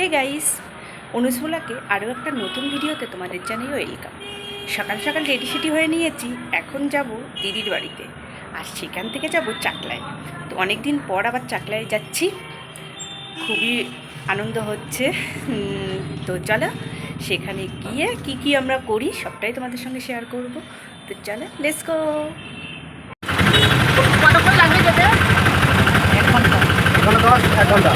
Hey guys অনুসুলাকে আরও একটা নতুন ভিডিওতে তোমাদের জানাই ওয়েলকাম সকাল সকাল রেডি সেডি হয়ে নিয়েছি এখন যাব দিদির বাড়িতে। আর সেখান থেকে যাব চাকলায়। তো অনেক দিন পর আবার চাকলায় যাচ্ছি। খুবই আনন্দ হচ্ছে। তো চলো সেখানে গিয়ে কি কি আমরা করি সবটাই তোমাদের সঙ্গে শেয়ার করব। তো চলো লেটস গো কতক্ষণ লাগবে যেতে? এক ঘণ্টা এক ঘণ্টা।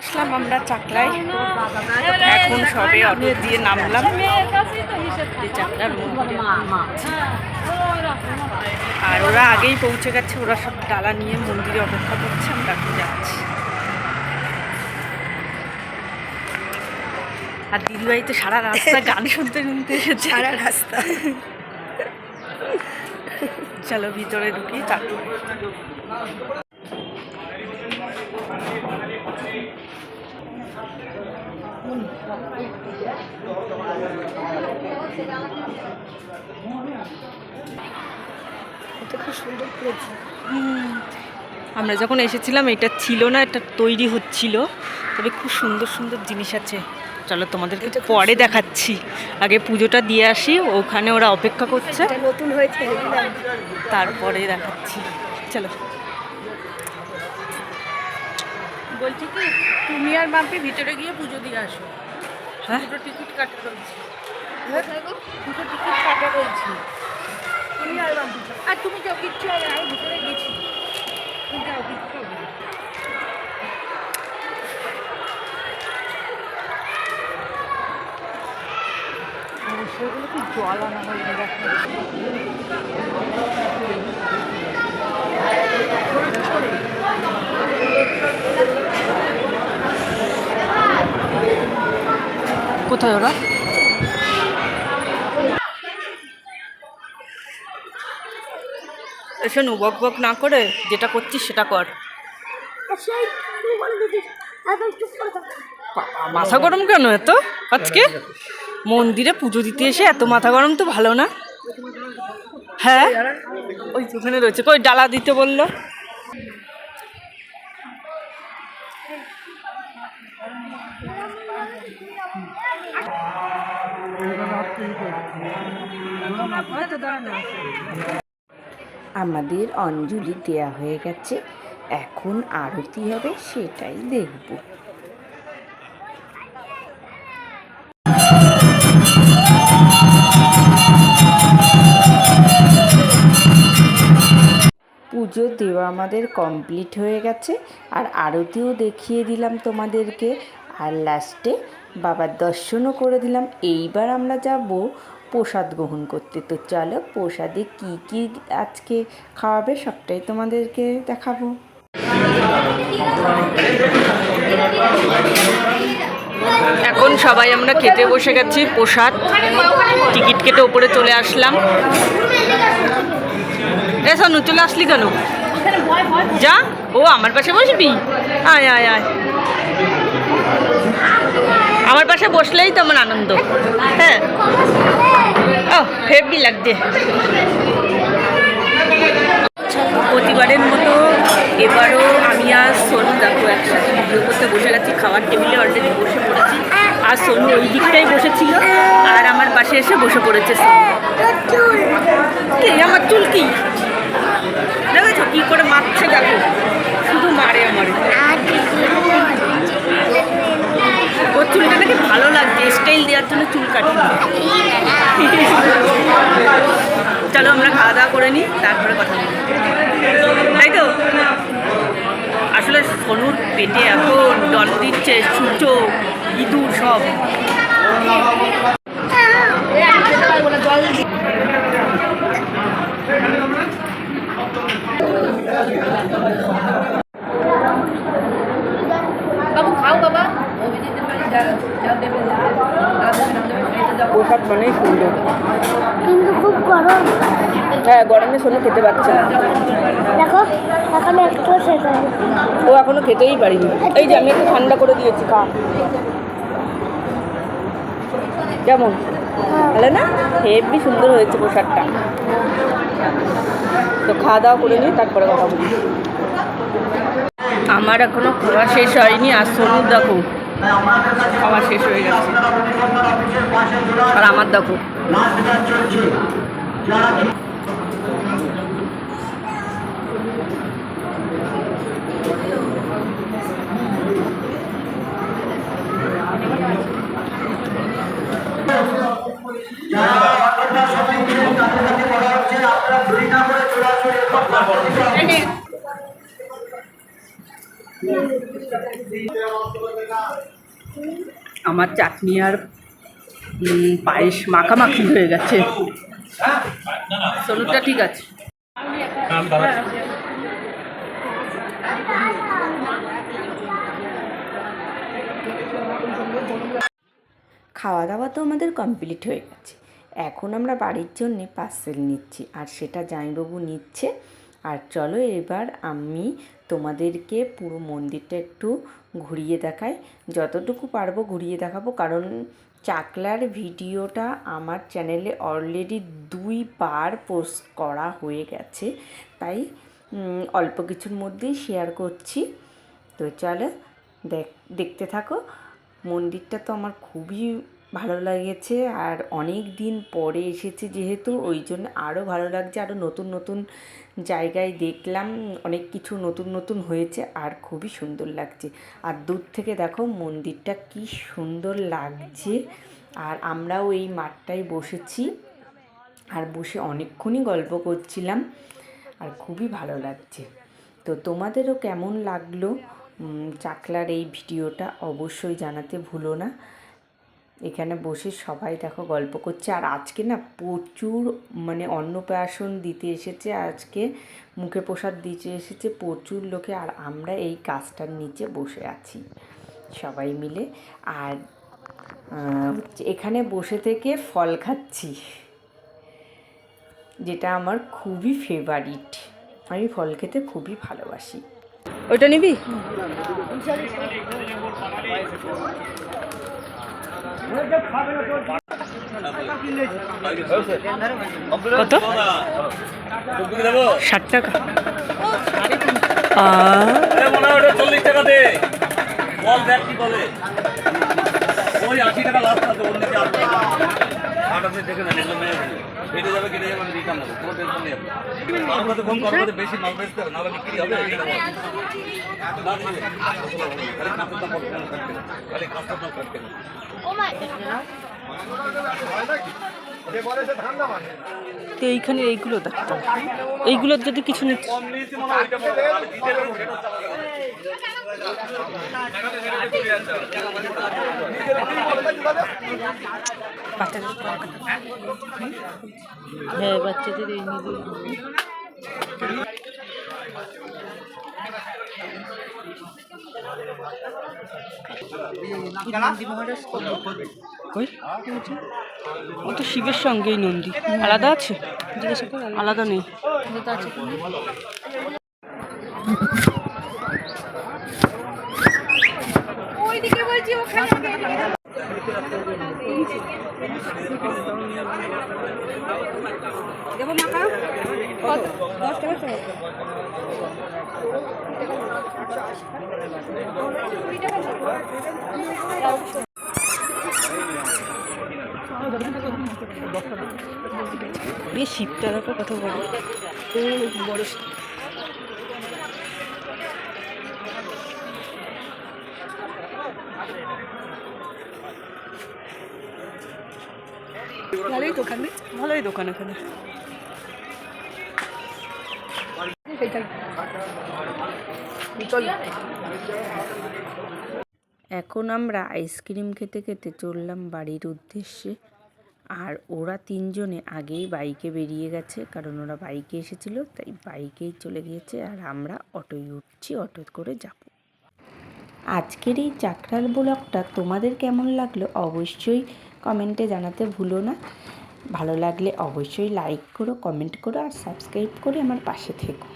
আসলাম আমরা চাকলায়। এখন সবে অটো দিয়ে নামলাম। চাকলার মন্দিরে আর ওরা আগেই পৌঁছে গেছে ওরা সব ডালা নিয়ে মন্দিরে অপেক্ষা করছে আমরা এখন যাচ্ছি। আর দিদিভাই তো সারা রাস্তা গান শুনতে শুনতে এসেছে। সারা রাস্তা। চলো ভিতরে ঢুকি তারপরে। আমরা যখন এসেছিলাম এটা ছিল না এটা তৈরি হচ্ছিল। তবে খুব সুন্দর সুন্দর জিনিস আছে। চলো তোমাদেরকে পরে দেখাচ্ছি। আগে পুজোটা দিয়ে আসি ওখানে ওরা অপেক্ষা করছে। নতুন হয়েছে তারপরে দেখাচ্ছি। চলো। বলছি কি তুমি আর বাপি ভিতরে গিয়ে পুজো দিয়ে আসো। হ্যাঁ? টিকিট কাটা রয়েছে। দুটো টিকিট কাটা রয়েছে তুমি আর তুমি যাও কিচ্ছু হবে ভিতরে গেছি তুমি যাও কিচ্ছু হবে না। কোথায় ওরা শোনো বক বক না করে যেটা করছিস সেটা কর। মাথা গরম কেন এত? আজকে? মন্দিরে পুজো দিতে এসে এত মাথা গরম তো ভালো না? হ্যাঁ? ওই ওখানে রয়েছে। কই ডালা দিতে বলল? আমাদের অঞ্জলি দেয়া হয়ে গেছে। এখন আরতি হবে, সেটাই দেখব। পুজো দেওয়া আমাদের কমপ্লিট হয়ে গেছে, আর আরতিও দেখিয়ে দিলাম তোমাদেরকে। আর লাস্টে বাবার দর্শনও করে দিলাম। এইবার আমরা যাব প্রসাদ গ্রহণ করতে। তো চলো প্রসাদে কি কি আজকে খাওয়াবে সবটাই তোমাদেরকে দেখাবো। এখন সবাই আমরা খেতে বসে গেছি, প্রসাদ। টিকিট কেটে ওপরে চলে আসলাম। এ চলে আসলি কেন? যা, ও আমার পাশে বসবি? আয় আয় আয়। আমার পাশে বসলেই তো আমার আনন্দ। হ্যাঁ। ও হেভি লাগছে। প্রতিবারের মতো এবারও আমি আর সোনু দেখো একসাথে ভিডিও করতে বসে গেছি, খাওয়ার টেবিলে অলরেডি বসে পড়েছি। আর সোনু ওই দিকটাই বসেছিল, আর আমার পাশে এসে বসে পড়েছে কে, আমার চুল কি? দেখেছ কি করে মারছে দেখো? শুধু মারে আমার। ওর চুলটা নাকি ভালো লাগছে স্টাইল দেওয়ার জন্য চুল কাটি চলো আমরা খাওয়া দাওয়া করে নিই, তারপরে কথা বলি তাই তো? আসলে সোনুর পেটে এখন ডল দিচ্ছে সূর্য ইঁদুর সব বাবু খাও বাবা অভিজিতের বাড়ি যা- যা দেবে যা দেবে না দেবে খেতে যাব প্রসাদ মানেই সুন্দর কিন্তু খুব গরম হ্যাঁ সোনু খেতে পারছে না। দেখো এখন একটু সেটা ও এখনও খেতেই পারিনি। এই যে আমি একটু ঠান্ডা করে দিয়েছি খা। কেমন? ভালো না? হেভি সুন্দর হয়েছে পোশাকটা তো খাওয়া দাওয়া করে নিই তারপরে কথা বলি। আমার এখনও খাওয়া শেষ হয়নি আর সোনুর দেখো খাওয়া শেষ হয়ে গেছে। আর আমার দেখো। আমার চাটনি আর পায়েস মাখামাখি হয়ে গেছে। সোনুরটা ঠিক আছে। খাওয়া দাওয়া তো আমাদের কমপ্লিট হয়ে গেছে। এখন আমরা বাড়ির জন্যে পার্সেল নিচ্ছি, আর সেটা জামাইবাবু নিচ্ছে। আর চলো এবার আমি তোমাদেরকে পুরো মন্দিরটা একটু ঘুরিয়ে দেখাই। যতটুকু পারব ঘুরিয়ে দেখাবো, কারণ চাকলার ভিডিওটা আমার চ্যানেলে অলরেডি দুইবার পোস্ট করা হয়ে গেছে। তাই অল্প কিছুর মধ্যেই শেয়ার করছি। তো চলো দেখ, দেখতে থাকো। মন্দিরটা তো আমার খুবই ভালো লেগেছে আর অনেক দিন পরে এসেছে যেহেতু, ওই জন্য আরও ভালো লাগছে। আরও নতুন নতুন জায়গায় দেখলাম, অনেক কিছু নতুন নতুন হয়েছে আর খুবই সুন্দর লাগছে। আর দূর থেকে দেখো মন্দিরটা কি সুন্দর লাগছে। আর আমরাও এই মাঠটায় বসেছি আর বসে অনেকক্ষণই গল্প করছিলাম আর খুবই ভালো লাগছে। তো তোমাদেরও কেমন লাগল? চাকলার এই ভিডিওটা অবশ্যই জানাতে ভুলো না। এখানে বসে সবাই দেখো গল্প করছে। আর আজকে না প্রচুর মানে অন্নপ্রাশন দিতে এসেছে, আজকে মুখে প্রসাদ দিতে এসেছে প্রচুর লোকে। আর আমরা এই গাছটার নিচে বসে আছি সবাই মিলে। আর এখানে বসে থেকে ফল খাচ্ছি, যেটা আমার খুবই ফেভারিট আমি ফল খেতে খুবই ভালোবাসি। ওইটা নিবি? কত? ষাট টাকা। চল্লিশ টাকা দে বল দেখ কি বলে। ওই আশি টাকা লাস্ট আছে, ওর দেখে না এগুলো মেয়ে কেটে যাবে কেটে যাবে আমি রিটার্ন নেব কোনো টেনশন নেই আপনার আমার কাছে ফোন করার মধ্যে বেশি মাল বেচতে হবে বিক্রি হবে খালি তো এইখানে এইগুলো দেখতো এইগুলোর যদি কিছু নিতে হ্যাঁ বাচ্চাদের এই ও তো শিবের সঙ্গেই নন্দী। আলাদা আছে? আলাদা নেই। ওইদিকে বলছি ওখানে। দেবো মাকা কত? দশ টাকা সহ বেশ শিবটা দেখো কত বড় ও বড় ভালোই দোকান ভালোই দোকান এখানে এখন আমরা আইসক্রিম খেতে খেতে চললাম বাড়ির উদ্দেশ্যে। আর ওরা তিনজনে আগেই বাইকে বেরিয়ে গেছে কারণ ওরা বাইকে এসেছিল তাই বাইকেই চলে গিয়েছে। আর আমরা অটোয় উঠছি অটো করে যাব। আজকের এই চাকরার ব্লগটা তোমাদের কেমন লাগল? অবশ্যই কমেন্টে জানাতে ভুলো না। ভালো লাগলে অবশ্যই লাইক করো কমেন্ট করো আর সাবস্ক্রাইব করে আমার পাশে থেকো।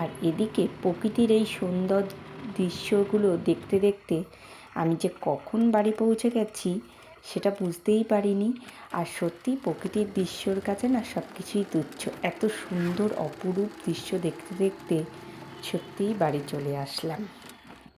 আর এদিকে প্রকৃতির এই সুন্দর দৃশ্যগুলো দেখতে দেখতে আমি যে কখন বাড়ি পৌঁছে গেছি সেটা বুঝতেই পারিনি। আর সত্যি প্রকৃতির দৃশ্যর কাছে না সব কিছুই তুচ্ছ। এত সুন্দর, অপরূপ দৃশ্য দেখতে দেখতে সত্যিই বাড়ি চলে আসলাম।